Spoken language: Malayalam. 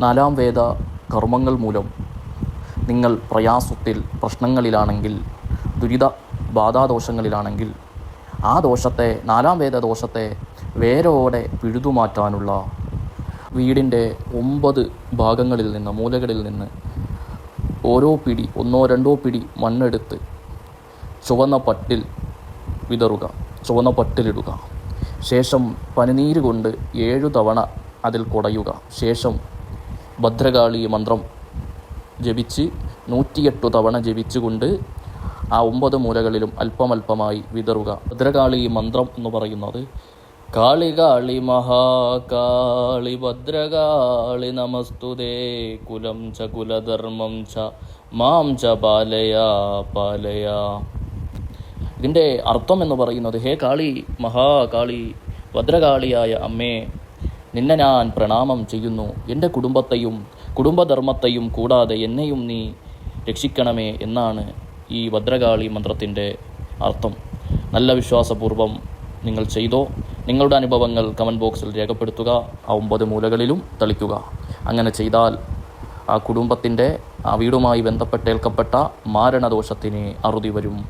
നാലാം വേദ കർമ്മങ്ങൾ മൂലം നിങ്ങൾ പ്രയാസത്തിൽ പ്രശ്നങ്ങളിലാണെങ്കിൽ ദുരിത ബാധാദോഷങ്ങളിലാണെങ്കിൽ ആ ദോഷത്തെ നാലാം വേദ ദോഷത്തെ വേരോടെ പിഴുതുമാറ്റാനുള്ള വീടിന്റെ ഒമ്പത് ഭാഗങ്ങളിൽ നിന്ന് മൂലകളിൽ നിന്ന് ഓരോ പിടി ഒന്നോ രണ്ടോ പിടി മണ്ണെടുത്ത് ചുവന്ന പട്ടിൽ വിതറുക ചുവന്ന പട്ടിലിടുക. ശേഷം പനിനീര് കൊണ്ട് ഏഴു തവണ അതിൽ കുടയുക. ശേഷം ഭദ്രകാളി മന്ത്രം ജപിച്ച് നൂറ്റിയെട്ടു തവണ ജപിച്ചുകൊണ്ട് ആ ഒമ്പത് മൂലകളിലും അല്പമല്പമായി വിതറുക. ഭദ്രകാളി മന്ത്രം എന്ന് പറയുന്നത് കാളി കാളി മഹാകാളി ഭദ്രകാളി നമസ്തുതേ കുലം ച കുലധർമ്മം ച മാം ച പാലയ പാലയ. ഇതിന്റെ അർത്ഥം എന്ന് പറയുന്നത് ഹേ കാളി മഹാകാളി ഭദ്രകാളിയായ അമ്മേ നിന്നെ ഞാൻ പ്രണാമം ചെയ്യുന്നു. എന്റെ കുടുംബത്തെയും കുടുംബധർമ്മത്തെയും കൂടാതെ എന്നെയും നീ രക്ഷിക്കണമേ എന്നാണ് ഈ ഭദ്രകാളി മന്ത്രത്തിന്റെ അർത്ഥം. നല്ല വിശ്വാസപൂർവം നിങ്ങൾ ചെയ്തോ? നിങ്ങളുടെ അനുഭവങ്ങൾ കമന്റ് ബോക്സിൽ രേഖപ്പെടുത്തുക. ആ ഒമ്പത് മൂലകളിലും തളിക്കുക. അങ്ങനെ ചെയ്താൽ ആ കുടുംബത്തിന്റെ ആ വീടുമായി ബന്ധപ്പെട്ടേൽക്കപ്പെട്ട മാരണദോഷത്തിന് അറുതി വരും.